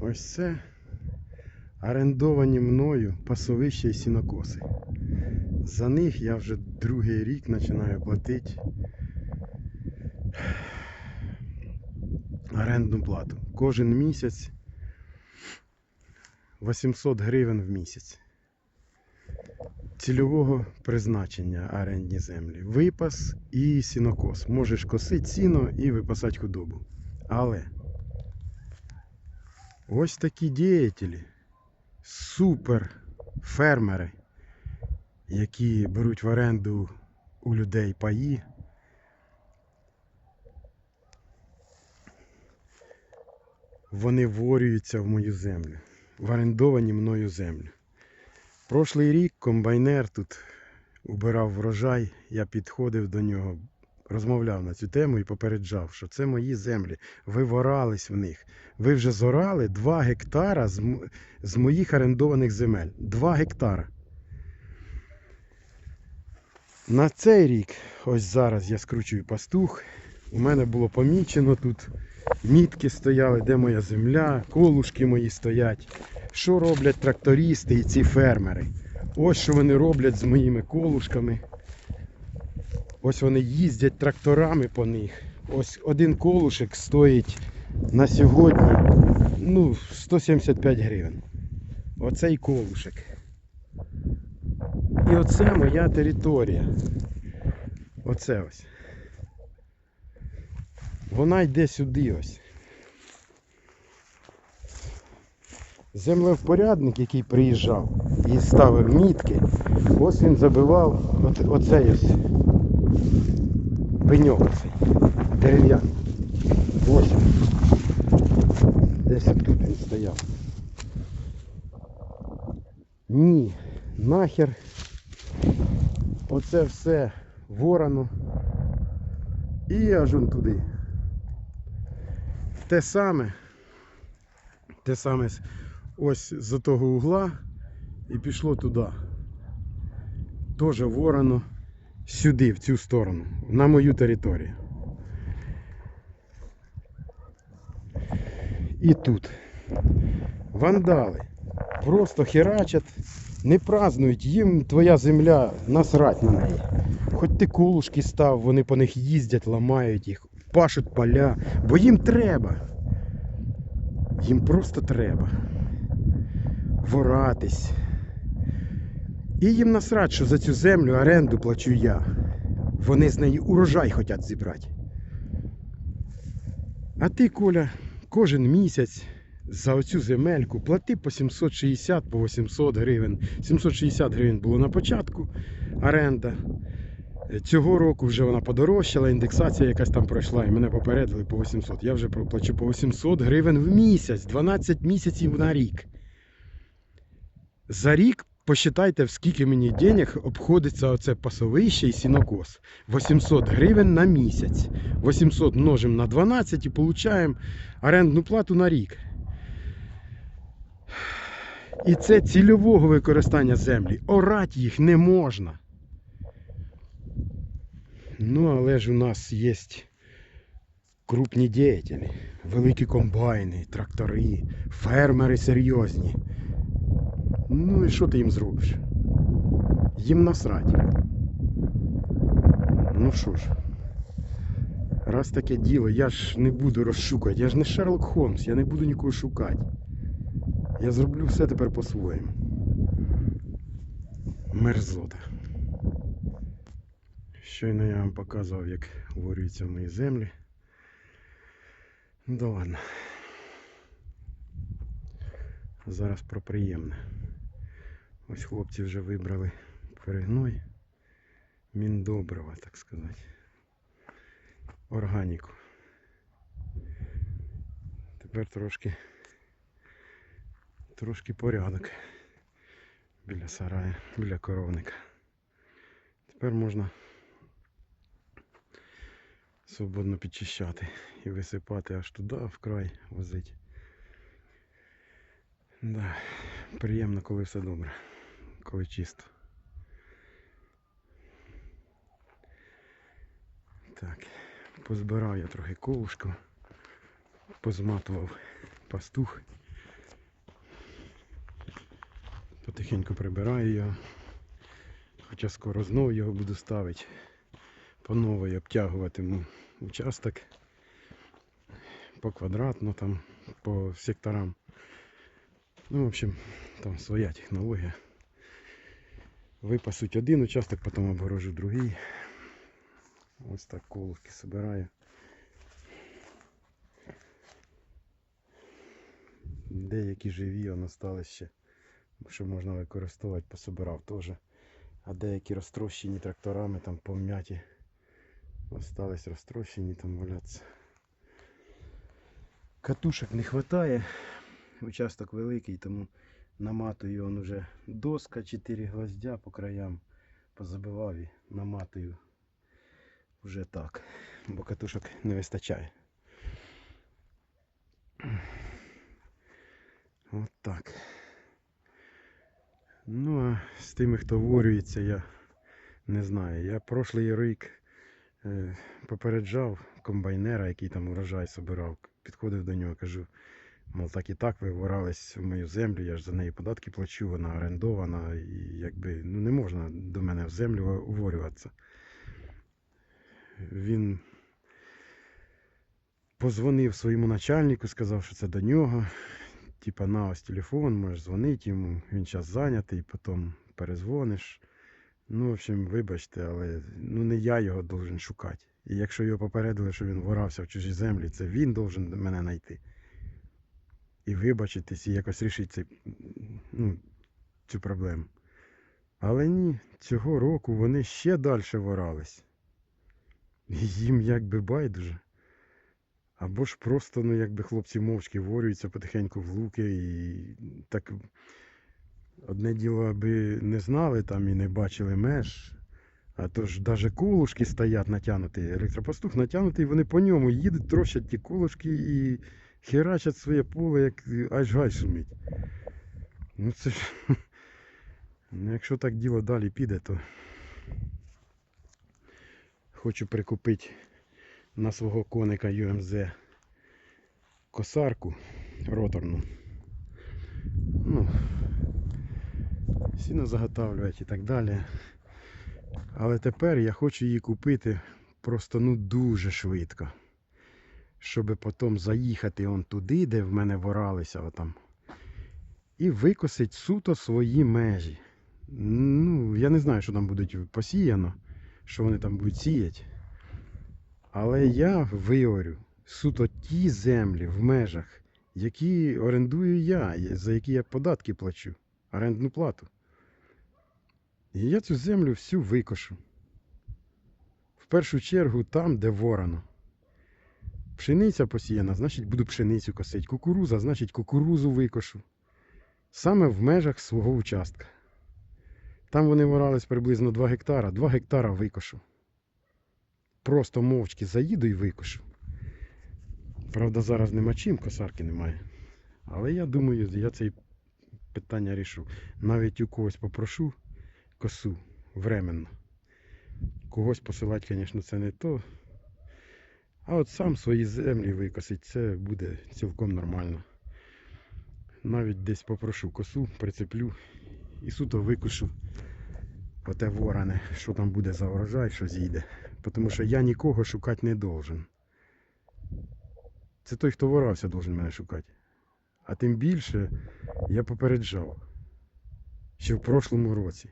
Ось це орендовані мною пасовища і сінокоси. За них я вже другий рік починаю платити орендну плату. Кожен місяць 800 гривень в місяць. Цільового призначення орендні землі. Випас і сінокос. Можеш косити сіно і випасати худобу. Але ось такі діятелі, супер фермери, які беруть в оренду у людей паї. Вони ворюються в мою землю, в орендовані мною землю. Прошлий рік комбайнер тут убирав врожай, я підходив до нього, розмовляв на цю тему і попереджав, що це мої землі. Ви ворались в них. Ви вже зорали 2 гектара з, з моїх орендованих земель. 2 гектара. На цей рік, ось зараз я скручую пастух. У мене було помічено тут мітки стояли, де моя земля, колушки мої стоять. Що роблять трактористи і ці фермери? Ось що вони роблять з моїми колушками. Ось вони їздять тракторами по них. Ось один колушек стоїть на сьогодні ну, 175 гривень. Оцей колушек. І оце моя територія. Оце ось. Вона йде сюди ось. Землевпорядник, який приїжджав і ставив мітки, ось він забивав оцей ось пеньок оцей, дерев'яний. Ось. Десь тут він стояв. Ні, нахер. Оце все ворону. І аж он туди. Те саме. Те саме ось з того угла і пішло туди. Теж ворону сюди, в цю сторону, на мою територію. І тут. Вандали. Просто херачать, не празднують, їм твоя земля насрать на неї. Хоч ти колушки став, вони по них їздять, ламають їх, пашуть поля, бо їм треба. Їм просто треба. Воратись. І їм насрать, що за цю землю оренду плачу я. Вони з неї урожай хочуть зібрати. А ти, Коля, кожен місяць за оцю земельку плати по 760, по 800 гривень. 760 гривень було на початку оренда. Цього року вже вона подорожчала, індексація якась там пройшла, і мене попередили по 800. Я вже плачу по 800 гривень в місяць, 12 місяців на рік. За рік посчитайте, в скільки мені денег обходиться оце пасовище і сінокос. 800 гривень на місяць. 800 множимо на 12 і получаємо орендну плату на рік. І це цільового використання землі. Орати їх не можна. Ну, але ж у нас є крупні діятелі, великі комбайни, трактори, фермери серйозні. Ну і що ти їм зробиш? Їм насрать. Ну що ж, раз таке діло, я ж не буду розшукати, я ж не Шерлок Холмс, я не буду нікого шукати. Я зроблю все тепер по-своєму. Мерзота. Щойно я вам показував, як ворюються мої землі. Ну да ладно. Зараз про приємне. Ось хлопці вже вибрали перегной. Міндобрива, так сказати. Органіку. Тепер трошки трошки порядок біля сараю, біля коровника. Тепер можна свободно підчищати і висипати аж туди, в край возити. Да, приємно, коли все добре, коли чисто. Так, позбирав я трохи ковушку, позматував пастух. Потихеньку прибираю його. Хоча скоро знову його буду ставити. По новій обтягуватиму участок. По квадратно там, по секторам. Ну, в общем, там своя технологія. Випасуть один участок, потім обгорожу другий. Ось так коловки собираю. Деякі живі, он остались ще, що можна використовувати, пособирав теж. А деякі розтрощені тракторами, там пом'яті. Остались розтрощені, там валяться. Катушок не вистачає. Участок великий, тому наматую он уже доска, 4 гвоздя по краям позабивав і наматую вже так, бо катушок не вистачає. От так. Ну а з тими, хто ворюється, я не знаю. Я прошлий рік е, попереджав комбайнера, який там урожай собирав, підходив до нього, кажу, мол, так і так ви ворались в мою землю, я ж за неї податки плачу, вона орендована, і якби ну, не можна до мене в землю уворюватися. Він позвонив своєму начальнику, сказав, що це до нього. Типа на ось телефон, можеш дзвонити йому, він зараз зайнятий, потім перезвониш. Ну, в общем, вибачте, але ну, не я його должен шукати. І якщо його попередили, що він ворався в чужій землі, це він должен мене знайти. І вибачитись, і якось рішити ну, цю проблему. Але ні, цього року вони ще далі ворались. Їм якби байдуже. Або ж просто, ну, якби хлопці мовчки ворюються потихеньку в луки і так одне діло, аби не знали там і не бачили меж. А то ж навіть колушки стоять натягнуті, електропастух натягнутий, вони по ньому їдуть, трощать ті колушки і херачать своє поле, як аж гай шумить. Ну це ж. Ну, якщо так діло далі піде, то хочу прикупити на свого коника UMZ косарку роторну. Ну, сіно заготавлювати і так далі. Але тепер я хочу її купити просто ну дуже швидко. Щоб потім заїхати он туди, де в мене воралися отам. І викосить суто свої межі. Ну, я не знаю, що там будуть посіяно, що вони там будуть сіяти. Але я виорю суто ті землі в межах, які орендую я, за які я податки плачу, орендну плату. І я цю землю всю викошу. В першу чергу там, де ворано. Пшениця посіяна, значить буду пшеницю косити. Кукуруза, значить кукурузу викошу. Саме в межах свого участка. Там вони ворались приблизно 2 гектара, 2 гектара викошу. Просто мовчки заїду і викошу. Правда, зараз нема чим, косарки немає. Але я думаю, я це питання рішу. Навіть у когось попрошу косу временно. Когось посилати, звісно, це не то. А от сам свої землі викосить, це буде цілком нормально. Навіть десь попрошу косу, прицеплю і суто викушу оте воране, що там буде за урожай, що зійде. Тому що я нікого шукати не должен. Це той, хто ворався, должен мене шукати. А тим більше я попереджав ще в прошлому році.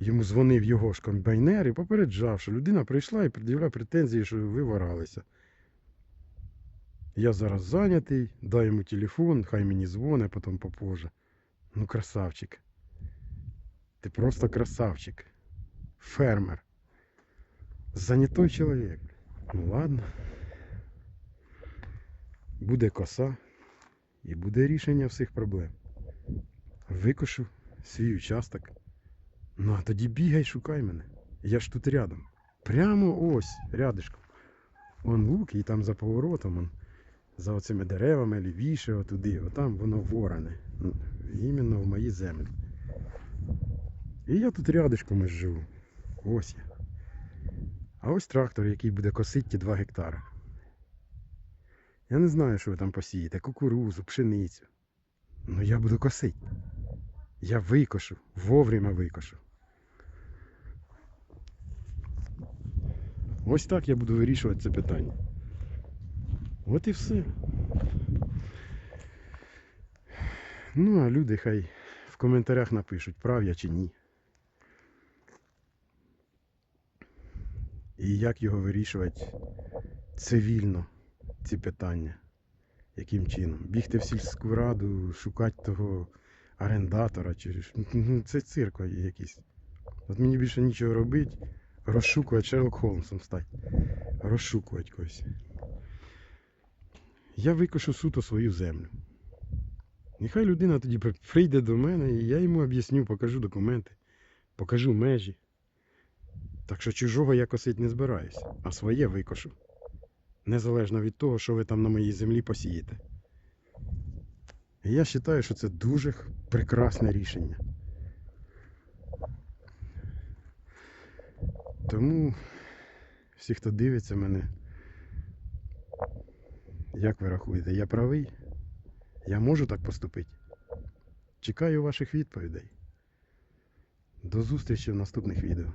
Йому дзвонив його ж комбайнер і попереджав, що людина прийшла і пред'являє претензії, що ви воралися. Я зараз зайнятий, дай йому телефон, хай мені дзвоне, потім попозже. Ну, красавчик. Ти просто красавчик. Фермер. Занятой чоловік. Ну ладно. Буде коса і буде рішення всіх проблем. Викошу свій участок. Ну а тоді бігай, шукай мене. Я ж тут рядом. Прямо ось, рядишком. Вон лук і там за поворотом, он, за оцими деревами, лівіше, отуди, отам воно воране. Ну, Іменно в моїй землі. І я тут рядишком живу. Ось я. А ось трактор, який буде косити ті 2 гектари. Я не знаю, що ви там посієте, кукурузу, пшеницю. Ну я буду косити. Я викошу, вовремя викошу. Ось так я буду вирішувати це питання. От і все. Ну, а люди хай в коментарях напишуть, прав я чи ні. І як його вирішувати цивільно, ці питання. Яким чином? Бігти в сільську раду, шукати того орендатора чи ну, це цирк якийсь. От мені більше нічого робити, розшукувати Шерлок Холмсом стати. Розшукувати когось. Я викошу суто свою землю. Нехай людина тоді прийде до мене, і я йому об'ясню, покажу документи, покажу межі. Так що чужого я косить не збираюся, а своє викошу. Незалежно від того, що ви там на моїй землі посієте. І я вважаю, що це дуже прекрасне рішення. Тому всі, хто дивиться мене, як ви рахуєте, я правий? Я можу так поступити? Чекаю ваших відповідей. До зустрічі в наступних відео.